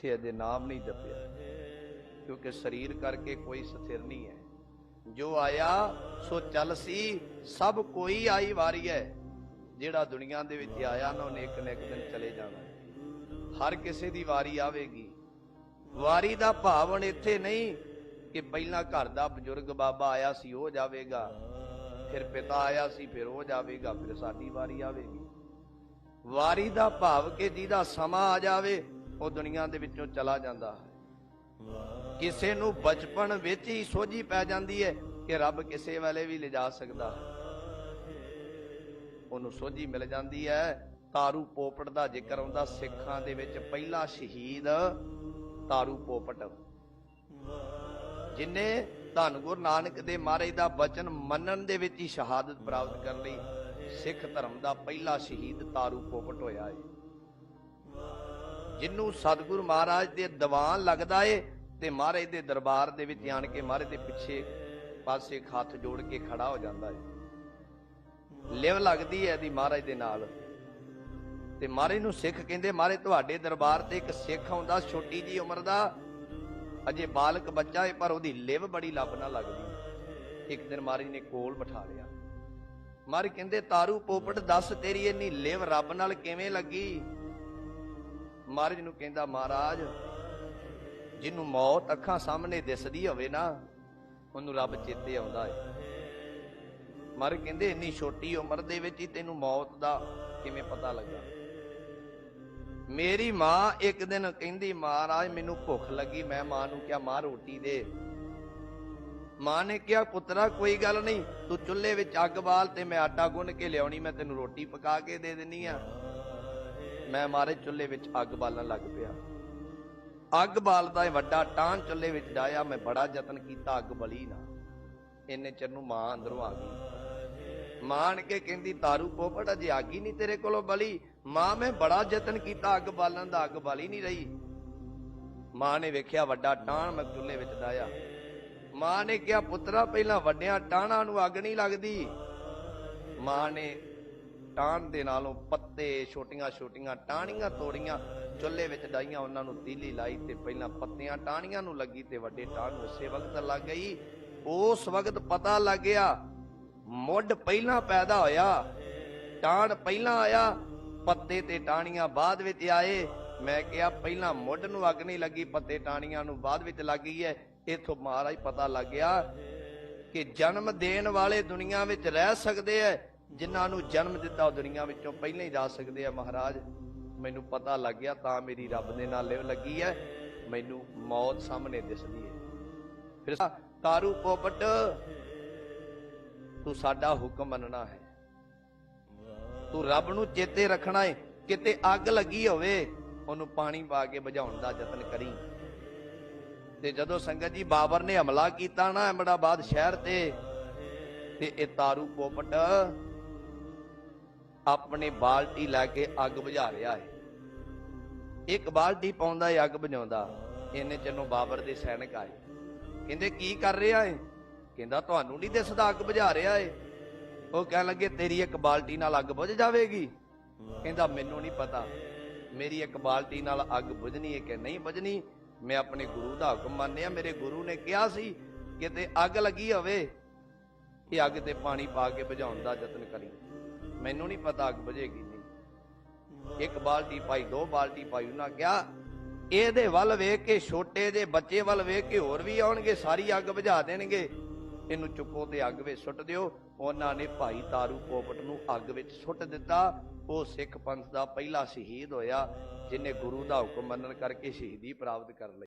ਜਿੱਥੇ ਅਜੇ ਨਾਮ ਨਹੀਂ ਜਪਿਆ, ਕਿਉਂਕਿ ਸਰੀਰ ਕਰਕੇ ਕੋਈ ਸਥਿਰ ਨਹੀਂ ਹੈ। ਜੋ ਆਇਆ, ਸੋ ਚੱਲ ਸੀ, ਸਭ ਕੋਈ ਆਈ ਵਾਰੀ ਹੈ। ਜਿਹੜਾ ਦੁਨੀਆ ਦੇ ਵਿੱਚ ਆਇਆ ਨਾ, ਉਹਨੇ ਇੱਕ ਨਾ ਇੱਕ ਦਿਨ ਚਲੇ ਜਾਣਾ। ਹਰ ਕਿਸੇ ਦੀ ਵਾਰੀ ਆਵੇਗੀ। ਵਾਰੀ ਦਾ ਭਾਵਨ ਇੱਥੇ ਨਹੀਂ ਕਿ ਪਹਿਲਾਂ ਘਰ ਦਾ ਬਜ਼ੁਰਗ ਬਾਬਾ ਆਇਆ ਸੀ, ਉਹ ਜਾਵੇਗਾ। ਫਿਰ ਪਿਤਾ ਆਇਆ ਸੀ, ਫਿਰ ਉਹ ਜਾਵੇਗਾ, ਫਿਰ ਸਾਡੀ ਵਾਰੀ ਆਵੇਗੀ। ਵਾਰੀ ਦਾ ਭਾਵ ਕਿ ਜਿਹਦਾ ਸਮਾਂ ਆ ਜਾਵੇ ਉਹ ਦੁਨੀਆ ਦੇ ਵਿੱਚੋਂ ਚਲਾ ਜਾਂਦਾ ਹੈ। ਕਿਸੇ ਨੂੰ ਬਚਪਨ ਵਿੱਚ ਹੀ ਸੋਝੀ ਪੈ ਜਾਂਦੀ ਹੈ ਕਿ ਰੱਬ ਕਿਸੇ ਵਾਲੇ ਵੀ ਲਿਜਾ ਸਕਦਾ ਹੈ। ਉਹਨੂੰ ਸੋਝੀ ਮਿਲ ਜਾਂਦੀ ਹੈ। ਤਾਰੂ ਪੋਪਟ ਦਾ ਜ਼ਿਕਰ ਆਉਂਦਾ, ਸਿੱਖਾਂ ਦੇ ਵਿੱਚ ਪਹਿਲਾ ਸ਼ਹੀਦ ਤਾਰੂ ਪੋਪਟ। ਜਿਨੇ ਧੰਨ ਗੁਰੂ ਨਾਨਕ ਦੇ ਮਹਾਰਾਜ ਦਾ ਬਚਨ ਮੰਨਣ ਦੇ ਵਿੱਚ ਹੀ ਸ਼ਹਾਦਤ ਪ੍ਰਾਪਤ ਕਰ ਲਈ, ਸਿੱਖ ਧਰਮ ਦਾ ਪਹਿਲਾ ਸ਼ਹੀਦ ਤਾਰੂ ਪੋਪਟ ਹੋਇਆ ਹੈ। ਜਿਹਨੂੰ ਸਤਿਗੁਰੂ ਮਹਾਰਾਜ ਦੇ ਦੀਵਾਨ ਲੱਗਦਾ ਏ ਤੇ ਮਹਾਰਾਜ ਦੇ ਦਰਬਾਰ ਦੇ ਵਿੱਚ ਆਣ ਕੇ ਮਹਾਰਾਜ ਦੇ ਪਿੱਛੇ ਪਾਸੇ ਹੱਥ ਜੋੜ ਕੇ ਖੜਾ ਹੋ ਜਾਂਦਾ ਏ। ਲਿਵ ਲੱਗਦੀ ਹੈ ਇਹਦੀ ਮਹਾਰਾਜ ਦੇ ਨਾਲ। ਤੇ ਮਹਾਰਾਜ ਨੂੰ ਸਿੱਖ ਕਹਿੰਦੇ, ਮਹਾਰਾਜ, ਤੁਹਾਡੇ ਦਰਬਾਰ ਤੇ ਇੱਕ ਸਿੱਖ ਆਉਂਦਾ, ਛੋਟੀ ਜੀ ਉਮਰ ਦਾ। ਅਜੇ ਬਾਲਕ ਬੱਚਾ ਏ, ਪਰ ਉਹਦੀ ਲਿਵ ਬੜੀ ਲੱਭ ਨਾਲ ਲੱਗਦੀ ਇੱਕ ਦਿਨ ਮਹਾਰਾਜ ਨੇ ਕੋਲ ਬਿਠਾ ਲਿਆ। ਮਹਾਰਾਜ ਕਹਿੰਦੇ, ਤਾਰੂ ਪੋਪਟ ਦੱਸ ਤੇਰੀ ਇੰਨੀ ਲਿਵ ਰੱਬ ਨਾਲ ਕਿਵੇਂ ਲੱਗੀ? ਮਹਾਰਾਜ ਨੂੰ ਕਹਿੰਦਾ, ਮਹਾਰਾਜ, ਜਿਹਨੂੰ ਮੌਤ ਅੱਖਾਂ ਸਾਹਮਣੇ ਦਿਸਦੀ ਹੋਵੇ ਨਾ, ਉਹਨੂੰ ਰੱਬ ਚੇਤੇ ਆਉਂਦਾ ਹੈ ਮਰ ਕਹਿੰਦੇ, ਇੰਨੀ ਛੋਟੀ ਉਮਰ ਦੇ ਵਿੱਚ ਹੀ ਤੈਨੂੰ ਮੌਤ ਦਾ ਕਿਵੇਂ ਪਤਾ ਲੱਗਾ? ਮੇਰੀ ਮਾਂ ਇੱਕ ਦਿਨ ਕਹਿੰਦੀ, ਮਹਾਰਾਜ, ਮੈਨੂੰ ਭੁੱਖ ਲੱਗੀ। ਮੈਂ ਮਾਂ ਨੂੰ ਕਿਹਾ, ਮਾਂ, ਰੋਟੀ ਦੇ। ਮਾਂ ਨੇ ਕਿਹਾ, ਪੁੱਤਰਾ, ਕੋਈ ਗੱਲ ਨਹੀਂ, ਤੂੰ ਚੁੱਲ੍ਹੇ ਵਿੱਚ ਅੱਗ ਬਾਲ ਤੇ ਮੈਂ ਆਟਾ ਗੁੰਨ ਕੇ ਲਿਆਉਣੀ, ਮੈਂ ਤੈਨੂੰ ਰੋਟੀ ਪਕਾ ਕੇ ਦੇ ਦਿੰਨੀ ਆ। ਮੈਂ ਮਾਰੇ ਚੁੱਲ੍ਹੇ ਵਿੱਚ ਅੱਗ ਬਾਲਣ ਲੱਗ ਪਿਆ। ਅੱਗ ਬਾਲਦਾ ਇਹ ਵੱਡਾ ਟਾਂ ਚੁੱਲ੍ਹੇ ਵਿੱਚ ਡਾਇਆ ਮੈਂ ਬੜਾ ਯਤਨ ਕੀਤਾ, ਅੱਗ ਬਲੀ ਨਾ। ਇੰਨੇ ਚਿਰ ਨੂੰ ਮਾਂ ਅੰਦਰੋਂ ਆ ਗਈ। ਮਾਂ ਕੇ ਕਹਿੰਦੀ, ਤਾਰੂ ਪੋਪਟ, ਅਜੇ ਅੱਗ ਹੀ ਨਹੀਂ ਤੇਰੇ ਕੋਲੋਂ ਬਲੀ? ਮਾਂ, ਮੈਂ ਬੜਾ ਯਤਨ ਕੀਤਾ, ਅੱਗ ਬਾਲਣ ਦਾ, ਅੱਗ ਬਾਲੀ ਨਹੀਂ ਰਹੀ। ਮਾਂ ਨੇ ਵੇਖਿਆ ਵੱਡਾ ਟਾਣ ਮੈਂ ਚੁੱਲ੍ਹੇ ਵਿੱਚ ਡਾਇਆ ਮਾਂ ਨੇ ਕਿਹਾ, ਪੁੱਤਰਾ, ਪਹਿਲਾਂ ਵੱਡਿਆਂ ਟਾਣਾ ਨੂੰ ਅੱਗ ਨਹੀਂ ਲੱਗਦੀ। ਮਾਂ ਨੇ ਟਾਣ ਦੇ ਨਾਲੋਂ ਪੱਤੇ, ਛੋਟੀਆਂ ਛੋਟੀਆਂ ਟਾਹਣੀਆਂ ਤੋੜੀਆਂ, ਚੁੱਲ੍ਹੇ ਵਿੱਚ ਡਾਈਆਂ ਉਹਨਾਂ ਨੂੰ ਤੀਲੀ ਲਾਈ ਤੇ ਪਹਿਲਾਂ ਪੱਤਿਆਂ ਟਾਹਣੀਆਂ ਨੂੰ ਲੱਗੀ ਤੇ ਵੱਡੇ ਟਾਹਣ ਉਸੇ ਵਕਤ ਲੱਗ ਗਈ। ਉਸ ਵਕਤ ਪਤਾ ਲੱਗ ਗਿਆ, ਮੁੱਢ ਪਹਿਲਾਂ ਪੈਦਾ ਹੋਇਆ ਟਾਣ ਪਹਿਲਾਂ ਆਇਆ, ਪੱਤੇ ਤੇ ਟਾਹਣੀਆਂ ਬਾਅਦ ਵਿੱਚ ਆਏ। ਮੈਂ ਕਿਹਾ, ਪਹਿਲਾਂ ਮੁੱਢ ਨੂੰ ਅੱਗ ਨਹੀਂ ਲੱਗੀ, ਪੱਤੇ ਟਾਹਣੀਆਂ ਨੂੰ ਬਾਅਦ ਵਿੱਚ ਲੱਗ ਗਈ ਹੈ। ਇਥੋਂ ਮਹਾਰਾਜ ਪਤਾ ਲੱਗ ਗਿਆ ਕਿ ਜਨਮ ਦੇਣ ਵਾਲੇ ਦੁਨੀਆ ਵਿੱਚ ਰਹਿ ਸਕਦੇ ਐ ਜਿਨ੍ਹਾਂ ਨੂੰ ਜਨਮ ਦਿੱਤਾ ਉਹ ਦੁਨੀਆ ਵਿੱਚੋਂ ਪਹਿਲਾਂ ਹੀ ਜਾ ਸਕਦੇ ਆ, ਮਹਾਰਾਜ। ਮੈਨੂੰ ਪਤਾ ਲੱਗ ਗਿਆ, ਤਾਂ ਮੇਰੀ ਰੱਬ ਦੇ ਨਾਲ ਲਿਵ ਲੱਗੀ ਹੈ ਮੈਨੂੰ ਮੌਤ ਸਾਹਮਣੇ ਦਿਸਦੀ ਐ। ਫਿਰ ਤਾਰੂ ਪੋਪਟ, ਤੂੰ ਸਾਡਾ ਹੁਕਮ ਮੰਨਣਾ ਹੈ। ਤੂੰ ਰੱਬ ਨੂੰ ਚੇਤੇ ਰੱਖਣਾ ਹੈ ਕਿਤੇ ਅੱਗ ਲੱਗੀ ਹੋਵੇ, ਉਹਨੂੰ ਪਾਣੀ ਪਾ ਕੇ ਬੁਝਾਉਣ ਦਾ ਯਤਨ ਕਰੀ। ਤੇ ਜਦੋਂ ਸੰਗਤ ਜੀ ਬਾਬਰ ਨੇ ਹਮਲਾ ਕੀਤਾ ਨਾ, ਅਹਿਮਦਾਬਾਦ ਸ਼ਹਿਰ ਤੇ ਤੇ ਇਹ ਤਾਰੂ ਪੋਪਟ ਆਪਣੇ ਬਾਲਟੀ ਲੈ ਕੇ ਅੱਗ ਬੁਝਾ ਰਿਹਾ ਹੈ। ਇੱਕ ਬਾਲਟੀ ਪਾਉਂਦਾ ਹੈ, ਅੱਗ ਬੁਝਾਉਂਦਾ। ਇਹਨੇ ਚੰਨੋਂ ਬਾਬਰ ਦੇ ਸੈਨਿਕ ਆਏ। ਕਹਿੰਦੇ, ਕੀ ਕਰ ਰਿਹਾ ਏ? ਕਹਿੰਦਾ, ਤੁਹਾਨੂੰ ਨਹੀਂ ਦਿਸਦਾ ਅੱਗ ਬੁਝਾ ਰਿਹਾ ਏ? ਉਹ ਕਹਿਣ ਲੱਗੇ, ਤੇਰੀ ਇੱਕ ਬਾਲਟੀ ਨਾਲ ਅੱਗ ਬੁਝ ਜਾਵੇਗੀ? ਕਹਿੰਦਾ, ਮੈਨੂੰ ਨਹੀਂ ਪਤਾ। ਮੇਰੀ ਇੱਕ ਬਾਲਟੀ ਨਾਲ ਅੱਗ ਬੁਝਣੀ ਹੈ ਕਿ ਨਹੀਂ ਬੁਝਣੀ? ਮੈਂ ਆਪਣੇ ਗੁਰੂ ਦਾ ਹੁਕਮ ਮੰਨਿਆ। ਮੇਰੇ ਗੁਰੂ ਨੇ ਕਿਹਾ ਸੀ ਕਿ ਤੇ ਅੱਗ ਲੱਗੀ ਹੋਵੇ ਕਿ ਅੱਗ ਤੇ ਪਾਣੀ ਪਾ ਕੇ ਬੁਝਾਉਣ ਦਾ ਯਤਨ ਕਰੀ। ਮੈਨੂੰ ਨਹੀਂ ਪਤਾ ਅੱਗ ਬੁਝੇਗੀ ਨਹੀਂ। ਇੱਕ ਬਾਲਟੀ ਪਾਈ, ਦੋ ਬਾਲਟੀ ਪਾਈ, ਉਹਨਾਂ ਕਿਹਾ, ਇਹਦੇ ਵੱਲ ਵੇਖ ਕੇ, ਛੋਟੇ ਦੇ ਬੱਚੇ ਵੱਲ ਵੇਖ ਕੇ ਹੋਰ ਵੀ ਆਉਣਗੇ, ਸਾਰੀ ਅੱਗ ਬੁਝਾ ਦੇਣਗੇ। ਇਹਨੂੰ ਚੁੱਕੋ ਤੇ ਅੱਗ ਵਿੱਚ ਸੁੱਟ ਦਿਓ। ਉਹਨਾਂ ਨੇ ਭਾਈ ਤਾਰੂ ਪੋਪਟ ਨੂੰ ਅੱਗ ਵਿੱਚ ਸੁੱਟ ਦਿੱਤਾ। ਉਹ ਸਿੱਖ ਪੰਥ ਦਾ ਪਹਿਲਾ ਸ਼ਹੀਦ ਹੋਇਆ, ਜਿਨੇ ਗੁਰੂ ਦਾ ਹੁਕਮ ਮੰਨਣ ਕਰਕੇ ਸ਼ਹੀਦੀ ਪ੍ਰਾਪਤ ਕਰ ਲਈ।